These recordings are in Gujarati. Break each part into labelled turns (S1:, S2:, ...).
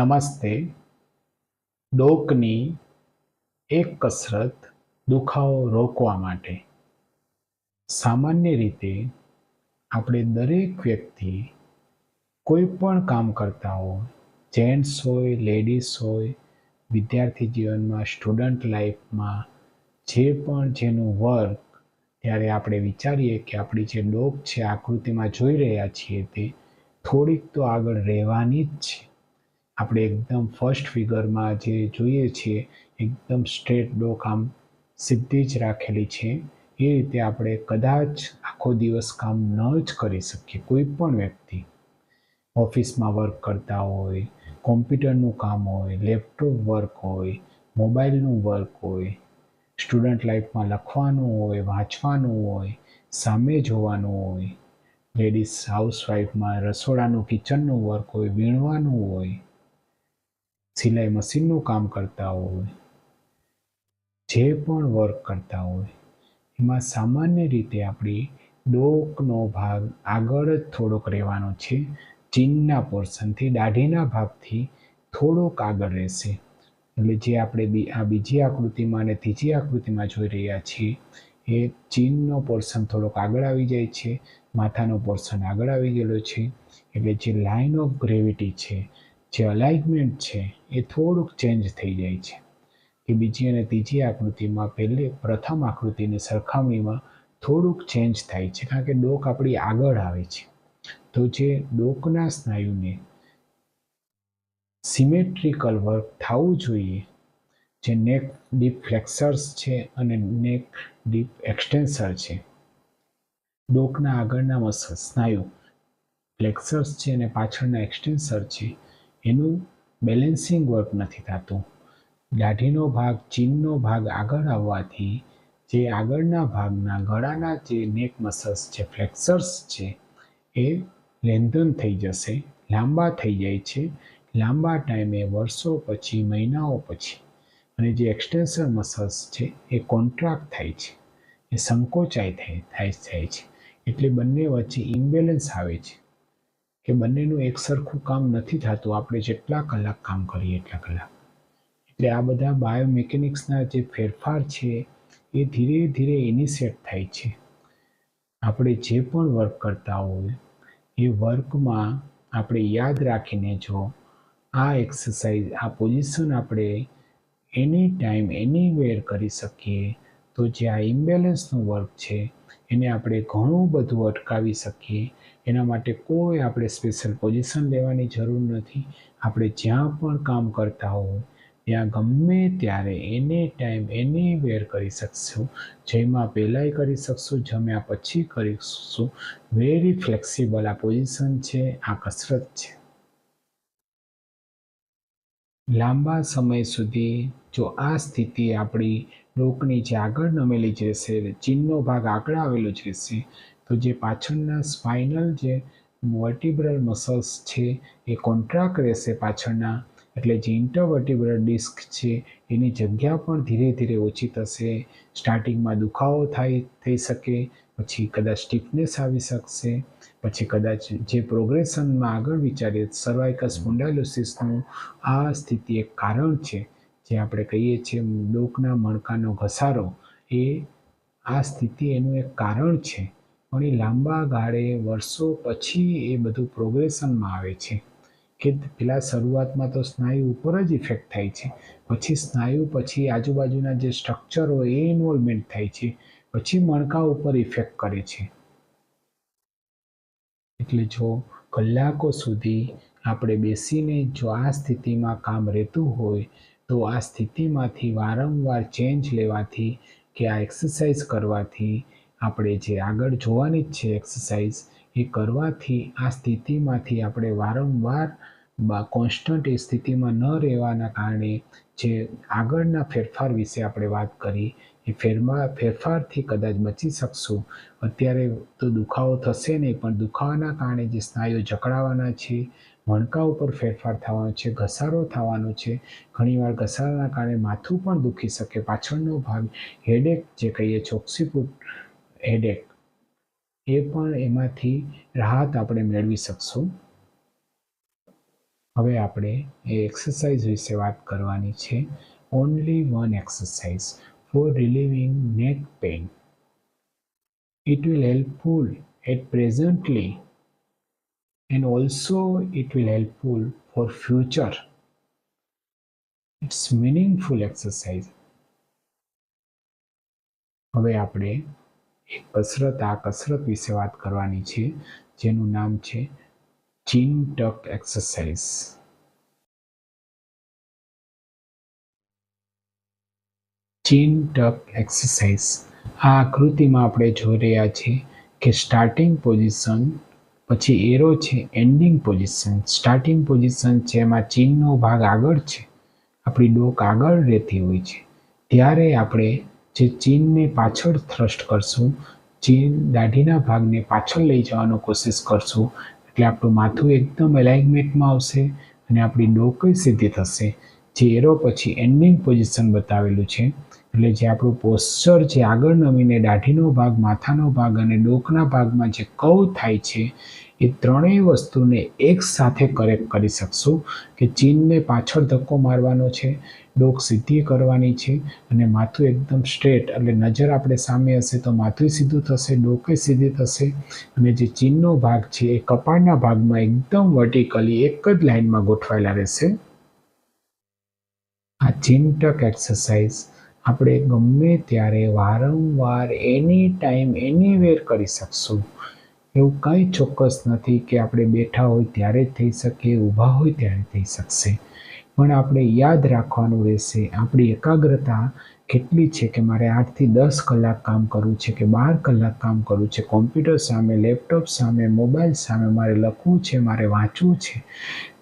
S1: નમસ્તે. ડોકની એક કસરત દુખાવો રોકવા માટે. સામાન્ય રીતે આપણે દરેક વ્યક્તિ કોઈ પણ કામ કરતા હોય, જેન્ટ્સ હોય, લેડીઝ હોય, વિદ્યાર્થી જીવનમાં, સ્ટુડન્ટ લાઈફમાં, જે પણ જેનું વર્ક, ત્યારે આપણે વિચારીએ કે આપણી જે ડોક છે, આકૃતિમાં જોઈ રહ્યા છીએ તે થોડીક તો આગળ રહેવાની જ છે. આપણે એકદમ ફર્સ્ટ ફિગરમાં જે જોઈએ છીએ, એકદમ સ્ટ્રેટ ડોક આમ સીધી જ રાખેલી છે. એ રીતે આપણે કદાચ આખો દિવસ કામ ન જ કરી શકીએ, કોઈ પણ વ્યક્તિ. ઓફિસમાં વર્ક કરતા હોય કોમ્પ્યુટરનું કામ હોય લેપટોપ વર્ક હોય મોબાઈલનું વર્ક હોય સ્ટુડન્ટ લાઈફમાં લખવાનું હોય, વાંચવાનું હોય, સામે જોવાનું હોય લેડીઝ હાઉસવાઈફમાં રસોડાનું કિચનનું વર્ક હોય, વીણવાનું હોય સિલાઈ મશીનનું કામ કરતા હોય, જે પણ વર્ક કરતા હોય, એમાં સામાન્ય રીતે આપણી ડોકનો ભાગ આગળ જ થોડોક રહેવાનો છે. ચીનના પોર્શનથી દાઢીના ભાગથી થોડોક આગળ રહેશે. એટલે જે આપણે બી, આ બીજી આકૃતિમાં અને ત્રીજી આકૃતિમાં જોઈ રહ્યા છીએ, એ ચીનનો પોર્શન થોડોક આગળ આવી જાય છે, માથાનો પોર્શન આગળ આવી ગયેલો છે. એટલે જે લાઇન ઓફ ગ્રેવિટી છે જે અલાઇનમેન્ટ છે, એ થોડુંક ચેન્જ થઈ જાય છે. કે બીજી અને ત્રીજી આકૃતિમાં પહેલી પ્રથમ આકૃતિની સરખામણીમાં થોડુંક ચેન્જ થાય છે, કારણ કે ડોક આપણી આગળ આવે છે. તો જે ડોકના સ્નાયુને સિમેટ્રિકલ વર્ક થવું જોઈએ, જે નેક ડીપ ફ્લેક્સર્સ છે અને નેક ડીપ એક્સટેન્સર છે. ડોકના આગળના મસલ સ્નાયુ ફ્લેક્સર્સ છે અને પાછળના એક્સટેન્સર છે. એનું બેલેન્સિંગ વર્ક નથી થતું. દાઢીનો ભાગ, ચીનનો ભાગ આગળ આવવાથી જે આગળના ભાગના ગળાના જે નેક મસલ્સ છે ફ્લેક્સર્સ છે, એ લેન્ધન થઈ જશે, લાંબા થઈ જાય છે. લાંબા ટાઈમે વર્ષો પછી, મહિનાઓ પછી અને જે એક્સટેન્સર મસલ્સ છે, એ કોન્ટ્રાક્ટ થાય છે, એ સંકોચાય થાય થાય છે. એટલે બંને વચ્ચે ઇમ્બેલેન્સ આવે છે. કે બંનેનું એક સરખું કામ નથી થતું. આપણે જેટલા કલાક કામ કરીએ એટલા કલાક. એટલે આ બધા બાયોમેકેનિક્સના જે ફેરફાર છે, એ ધીરે ધીરે ઇનિશિયેટ થાય છે. આપણે જે પણ વર્ક કરતા હોય, એ વર્કમાં આપણે યાદ રાખીને જો આ એક્સરસાઇઝ, આ પોઝિશન આપણે એની ટાઈમ, એની વેર કરી શકીએ તો જે આ ઇમ્બેલેન્સનું વર્ક છે, એને આપણે ઘણું બધું અટકાવી શકીએ. એના માટે કોઈ આપણે સ્પેશિયલ પોઝિશન લેવાની જરૂર નથી. આપણે જ્યાં પણ કામ કરતા હોય, ત્યાં ગમે ત્યારે એની ટાઈમ એની વેર કરી શકશું. જેમાં પહેલાંય કરી શકશું, જમ્યા પછી કરીશું વેરી ફ્લેક્સિબલ આ પોઝિશન છે, આ કસરત છે. લાંબા સમય સુધી જો આ સ્થિતિ આપણી ડોકની જે આગળ નમેલી જ છે, ચીનનો ભાગ આગળ આવેલો જ છે, તો જે પાછળના સ્પાઇનલ જે વર્ટિબ્રલ મસલ્સ છે, એ કોન્ટ્રાક્ટ રહેશે પાછળના. એટલે જે ઇન્ટરવર્ટિબ્રલ ડિસ્ક છે, એની જગ્યા પણ ધીરે ધીરે ઓછી થશે. સ્ટાર્ટિંગમાં દુખાવો થાય, થઈ શકે, પછી કદાચ સ્ટીફનેસ આવી શકશે, પછી કદાચ જે પ્રોગ્રેશનમાં આગળ વિચારીએ સર્વાઇકલ સ્પોન્ડાયોલિસિસનું આ સ્થિતિ એક કારણ છે. જે આપણે કહીએ છીએ ડોકના મણકાનો ઘસારો, એ આ સ્થિતિ એનું એક કારણ છે. પણ એ લાંબા ગાળે વર્ષો પછી એ બધું પ્રોગ્રેશનમાં આવે છે. કે પેલા શરૂઆતમાં તો સ્નાયુ ઉપર જ ઇફેક્ટ થાય છે. પછી સ્નાયુ, પછી આજુબાજુના જે સ્ટ્રક્ચર હોય એ ઇન્વોલ્વમેન્ટ થાય છે. પછી મણકા ઉપર ઇફેક્ટ કરે છે. એટલે જો કલાકો સુધી આપણે બેસીને જો આ સ્થિતિમાં કામ રહેતું હોય તો આ સ્થિતિમાંથી વારંવાર ચેન્જ લેવાથી કે આ એક્સરસાઇઝ કરવાથી આપણે જે આગળ જોવાની જ છે એક્સરસાઇઝ એ કરવાથી આ સ્થિતિમાંથી આપણે વારંવાર કોન્સ્ટન્ટ એ સ્થિતિમાં ન રહેવાના કારણે જે આગળના ફેરફાર વિશે આપણે વાત કરી, એ ફેરમા, ફેરફારથી કદાચ બચી શકશું. અત્યારે તો દુખાવો થશે નહીં, પણ દુખાવાના કારણે જે સ્નાયુઓ જકડાવાના છે મણકા ઉપર ફેરફાર થવાનો છે, ઘસારો થવાનો છે. ઘણીવાર ઘસારાના કારણે માથું પણ દુખી શકે. પાછળનો ભાગ હેડેક જે કહીએ છીએ હેડેક એ પણ એમાંથી રાહત આપણે મેળવી શકશું. હવે આપણે એ એક્સરસાઇઝ વિશે વાત કરવાની છે. Only one exercise for relieving neck pain it will helpful at presently and also it will helpful for future. It's meaningful exercise. હવે આપણે એક કસરત, આ કસરત વિશે વાત કરવાની છે, જેનું નામ છે ચીન ટક એક્સરસાઇઝ. ચીન ટક એક્સરસાઇઝ. આ આકૃતિમાં આપણે જોઈ રહ્યા છીએ કે સ્ટાર્ટિંગ પોઝિશન પછી એરો છે એન્ડિંગ પોઝિશન સ્ટાર્ટિંગ પોઝિશન છે, એમાં ચીનનો ભાગ આગળ છે. આપણી ડોક આગળ રહેતી હોય છે. ત્યારે આપણે જે ચીનને પાછળ થ્રસ્ટ કરશું ચીન દાઢીના ભાગને પાછળ લઈ જવાનો કોશિશ કરશું, એટલે આપણું માથું એકદમ એલાઇનમેન્ટમાં આવશે અને આપણી ડોક સીધી થશે. જે એરો પછી એન્ડિંગ પોઝિશન બતાવેલું છે એટલે જે આપણું પોસ્ચર છે, આગળ નમીને દાઢીનો ભાગ, માથાનો ભાગ અને ડોકના ભાગમાં જે કવ થાય છે, એ ત્રણેય વસ્તુને એક સાથે કરેક્ટ કરી શકશું કે ચીનને પાછળ ધક્કો મારવાનો છે, ડોક સીધી કરવાની છે અને માથું એકદમ સ્ટ્રેટ એટલે નજર આપણે સામે હશે તો માથું સીધું થશે ડોકે સીધી થશે અને જે ચીનનો ભાગ છે, એ કપાળના ભાગમાં એકદમ વર્ટિકલી એક જ લાઇનમાં ગોઠવાયેલા રહેશે. આ ચિંટક એક્સરસાઇઝ આપણે ગમે ત્યારે વારંવાર એની ટાઈમ એનીવેર કરી શકશું. એવું કંઈ ચોક્કસ નથી કે આપણે બેઠા હોય ત્યારે જ થઈ શકે ઊભા હોય ત્યારે થઈ શકશે. પણ આપણે યાદ રાખવાનું રહેશે, આપણી એકાગ્રતા કેટલી છે કે મારે આઠથી દસ કલાક કામ કરવું છે કે બાર કલાક કામ કરવું છે? કોમ્પ્યુટર સામે, લેપટોપ સામે, મોબાઈલ સામે મારે લખવું છે, મારે વાંચવું છે?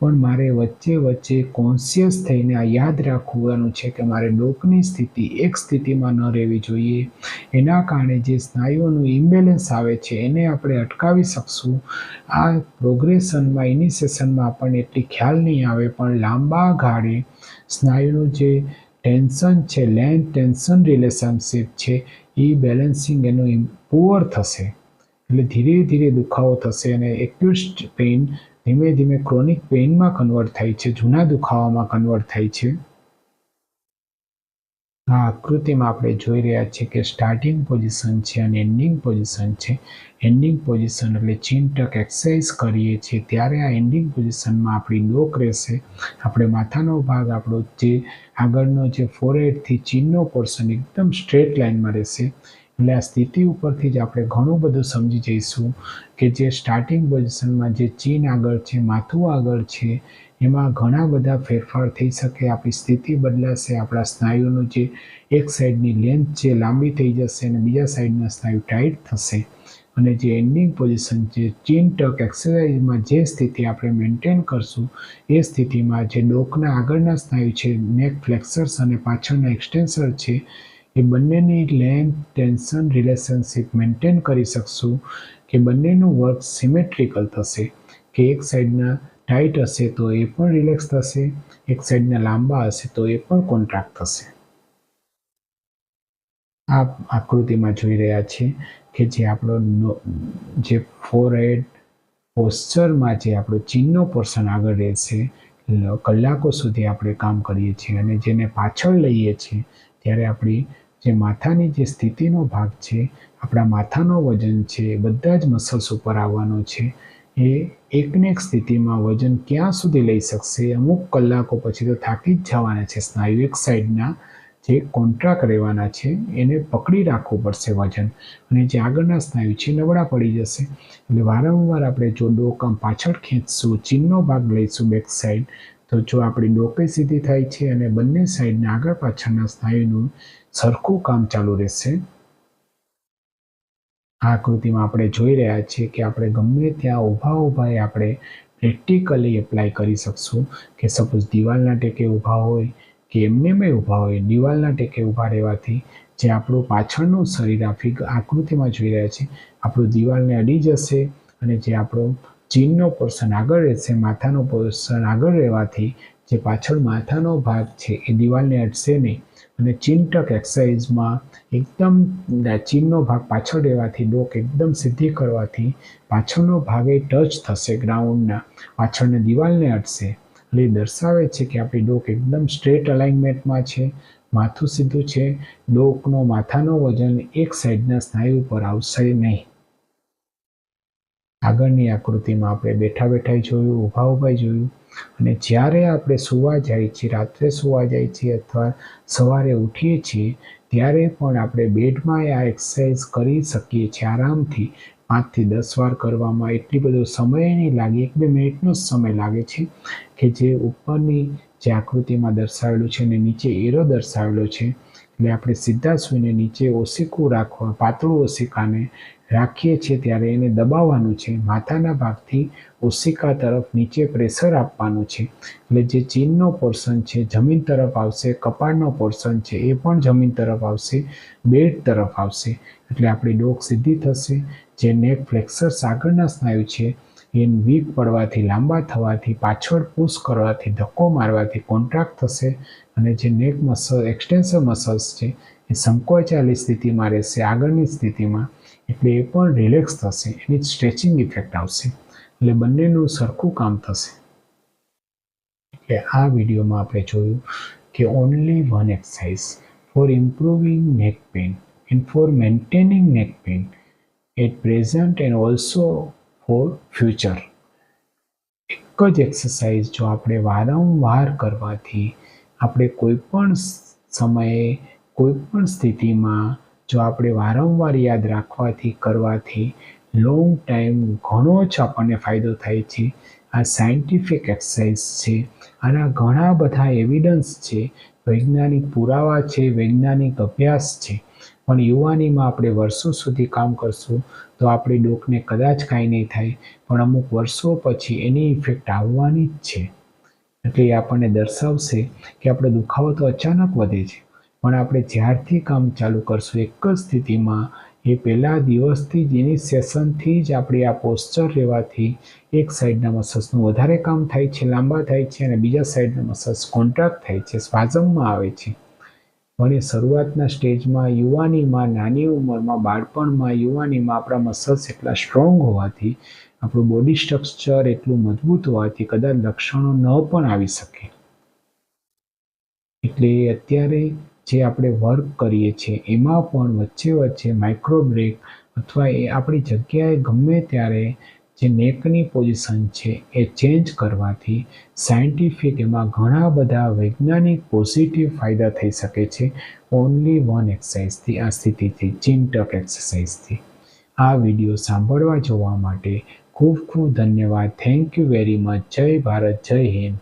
S1: પણ મારે વચ્ચે વચ્ચે કોન્શિયસ થઈને આ યાદ રાખવાનું છે કે મારે ડોકની સ્થિતિ, એક સ્થિતિમાં ન રહેવી જોઈએ. એના કારણે જે સ્નાયુઓનું ઇમ્બેલેન્સ આવે છે, એને આપણે અટકાવી શકશું. આ પ્રોગ્રેશનમાં ઇનિશિએશનમાં આપણને એટલી ખ્યાલ નહીં આવે, પણ લાંબા ગાળે સ્નાયુનું જે ટેન્શન છે લેન્ડ ટેન્શન રિલેશનશિપ છે, એ બેલેન્સિંગ એનું પુઅર થશે. એટલે ધીરે ધીરે દુખાવો થશે અને એક્યુસ્ટ પેઇન ધીમે ધીમે ક્રોનિક પેઇનમાં કન્વર્ટ થાય છે, જૂના દુખાવામાં કન્વર્ટ થાય છે. આ આકૃતિમાં આપણે જોઈ રહ્યા છીએ કે સ્ટાર્ટિંગ પોઝિશન છે અને એન્ડિંગ પોઝિશન છે. એન્ડિંગ પોઝિશન એટલે ચીન ટક એક્સરસાઇઝ કરીએ છીએ, ત્યારે આ એન્ડિંગ પોઝિશનમાં આપણી ડોક રહેશે. આપણે માથાનો ભાગ, આપણો જે આગળનો જે ફોરહેડથી ચીનનો પોર્શન એકદમ સ્ટ્રેટ લાઇનમાં રહેશે. એટલે આ સ્થિતિ ઉપરથી જ આપણે ઘણું બધું સમજી જઈશું કે જે સ્ટાર્ટિંગ પોઝિશનમાં જે ચીન આગળ છે, માથું આગળ છે, એમાં ઘણા બધા ફેરફાર થઈ શકે, આપણી સ્થિતિ બદલાશે, આપણા સ્નાયુનું જે એક સાઈડની લેન્થ છે, લાંબી થઈ જશે અને બીજા સાઈડના સ્નાયુ ટાઈટ થશે. અને જે એન્ડિંગ પોઝિશન છે ચીન ટક એક્સરસાઇઝમાં જે સ્થિતિ આપણે મેન્ટેન કરશું, એ સ્થિતિમાં જે ડોકના આગળના સ્નાયુ છે નેક ફ્લેક્સર્સ અને પાછળના એક્સટેન્સર છે, એ બંનેની લેન્થ ટેન્શન રિલેશનશિપ મેન્ટેન કરી શકશું કે બંનેનું વર્ક સિમેટ્રિકલ થશે, કે એક સાઈડના ટાઈટ હશે તો એ પણ રિલેક્સ થશે, એક સાઈડના લાંબા હશે તો એ પણ કોન્ટ્રાક્ટ થશે. આ આકૃતિમાં જોઈ રહ્યા છે કે જે આપણો જે ફોરહેડ પોસ્ચરમાં જે આપણો ચીનનો પોર્શન આગળ રહેશે કલાકો સુધી આપણે કામ કરીએ છીએ અને જેને પાછળ લઈએ છીએ, ત્યારે આપણી જે માથાની જે સ્થિતિનો ભાગ છે, આપણા માથાનો વજન છે, બધા જ મસલ્સ ઉપર આવવાનો છે, એ એકને એક સ્થિતિમાં વજન ક્યાં સુધી લઈ શકશે? અમુક કલાકો પછી તો થાકી જ જવાના છે સ્નાયુ એક સાઈડના જે કોન્ટ્રાક્ટ રહેવાના છે, એને પકડી રાખવું પડશે વજન. અને જે આગળના સ્નાયુ છે, નબળા પડી જશે. એટલે વારંવાર આપણે જો ડોકમ પાછળ ખેંચશું, ચીનનો ભાગ લઈશું બેક સાઈડ, તો જો આપણી ડોકે સીધી થાય છે અને બંને સાઈડના આગળ પાછળના સ્નાયુનું સરખું કામ ચાલુ રહેશે. આ આકૃતિમાં આપણે જોઈ રહ્યા છીએ કે આપણે ગમે ત્યાં ઊભા ઊભા આપણે પ્રેક્ટિકલી એપ્લાય કરી શકશું. કે સપોઝ દિવાલના ટેકે ઊભા હોય કે એમને મેં ઊભા હોય, દિવાલના ટેકે ઊભા રહેવાથી જે આપણું પાછળનું શરીર આફિક આકૃતિમાં જોઈ રહ્યા છે, આપણું દિવાલને અડી જશે અને જે આપણો ચીનનો પોર્શન આગળ રહેશે, માથાનો પોર્શન આગળ રહેવાથી જે પાછળ માથાનો ભાગ છે એ દિવાલને અટશે નહીં. અને ચીનટક એક્સરસાઇઝમાં એકદમ ચીનનો ભાગ પાછળ રહેવાથી ડોક એકદમ સીધી કરવાથી પાછળનો ભાગ એ ટચ થશે ગ્રાઉન્ડના, પાછળની દિવાલને અટશે એ દર્શાવે છે કે આપણી ડોક એકદમ સ્ટ્રેટ અલાઇનમેન્ટમાં છે, માથું સીધું છે, ડોકનો માથાનો વજન એક સાઈડના સ્નાયુ પર આવશે નહીં. આગળની આકૃતિમાં આપણે બેઠા બેઠા જોયું, ઊભા ઊભા જોયું. અને જ્યારે આપણે સુવા જાય છીએ, રાત્રે સુવા જાય છીએ અથવા સવારે ઉઠીએ છીએ, ત્યારે પણ આપણે બેડમાં આ એક્સરસાઇઝ કરી શકીએ છીએ આરામથી. પાંચથી દસ વાર કરવામાં એટલી બધો સમય નહીં લાગે, એક બે મિનિટનો જ સમય લાગે છે. કે જે ઉપરની જે આકૃતિમાં દર્શાવેલું છે અને નીચે એરો દર્શાવેલો છે, એટલે આપણે સીધા સૂઈને નીચે ઓશીકું રાખવા, પાતળું ઓશિકાને રાખીએ છીએ ત્યારે એને દબાવવાનું છે. માથાના ભાગથી ઓશિકા તરફ નીચે પ્રેશર આપવાનું છે. એટલે જે ચીનનો પોર્શન છે, જમીન તરફ આવશે, કપાળનો પોર્શન છે, એ પણ જમીન તરફ આવશે, બેડ તરફ આવશે. એટલે આપણી ડોક સીધી થશે. જે નેક ફ્લેક્સર્સ આગળના સ્નાયુ છે એ વીક પડવાથી, લાંબા થવાથી, પાછળ પુશ કરવાથી, ધક્કો મારવાથી કોન્ટ્રાક્ટ થશે અને જે નેક મસલ એક્સટેન્સર મસલ્સ છે, એ સંકોચાયેલી સ્થિતિમાં રહેશે, આગળની સ્થિતિમાં. એટલે એ પણ રિલેક્સ થશે, એની સ્ટ્રેચિંગ ઇફેક્ટ આવશે. એટલે બંનેનું સરખું કામ થશે. એટલે આ વિડીયોમાં આપણે જોયું કે only one exercise for improving neck pain and for maintaining neck pain at present and also for future એક જ એક્સરસાઇઝ જો આપણે વારંવાર કરવાથી આપણે કોઈ પણ સમયે કોઈ પણ સ્થિતિમાં જો આપણે વારંવાર યાદ રાખવાથી, કરવાથી લોંગ ટાઈમ ઘણો જ આપણને ફાયદો થાય છે. આ સાયન્ટિફિક એક્સરસાઇઝ છે. આના ઘણા બધા એવિડન્સ છે. વૈજ્ઞાનિક પુરાવા છે, વૈજ્ઞાનિક અભ્યાસ છે. પણ યુવાનીમાં આપણે વર્ષો સુધી કામ કરશું તો આપણી ડોકને કદાચ કાંઈ નહીં થાય, પણ અમુક વર્ષો પછી એની ઇફેક્ટ આવવાની જ છે. એટલે એ આપણને દર્શાવશે કે આપણે દુખાવો તો અચાનક વધે છે, પણ આપણે જ્યારથી કામ ચાલુ કરશું એક જ સ્થિતિમાં, એ પહેલા દિવસથી જ, એની સેશનથી જ આપણી આ પોસ્ચર રહેવાથી એક સાઈડના મસલ્સનું વધારે કામ થાય છે, લાંબા થાય છે અને બીજા સાઈડના મસલ્સ કોન્ટ્રાક્ટ થાય છે સ્વાઝમમાં આવે છે. પણ એ શરૂઆતના સ્ટેજમાં, યુવાનીમાં, નાની ઉંમરમાં, બાળપણમાં, યુવાનીમાં આપણા મસલ્સ એટલા સ્ટ્રોંગ હોવાથી, આપણું બોડી સ્ટ્રક્ચર એટલું મજબૂત હોવાથી કદાચ લક્ષણો ન પણ આવી શકે. એટલે અત્યારે જે આપણે વર્ક કરીએ છીએ, એમાં પણ વચ્ચે વચ્ચે માઇક્રો બ્રેક અથવા એ આપણી જગ્યાએ ગમે ત્યારે જે નેકની પોઝિશન છે, એ ચેન્જ કરવાથી સાયન્ટિફિક એમાં ઘણા બધા વૈજ્ઞાનિક પોઝિટિવ ફાયદા થઈ શકે છે. ઓનલી વન એક્સરસાઇઝથી આ સ્થિતિથી ચિંટક એક્સરસાઇઝથી આ વીડિયો સાંભળવા જોવા માટે ખૂબ ખૂબ ધન્યવાદ. થેન્ક યુ વેરી મચ જય ભારત, જય હિન્દ.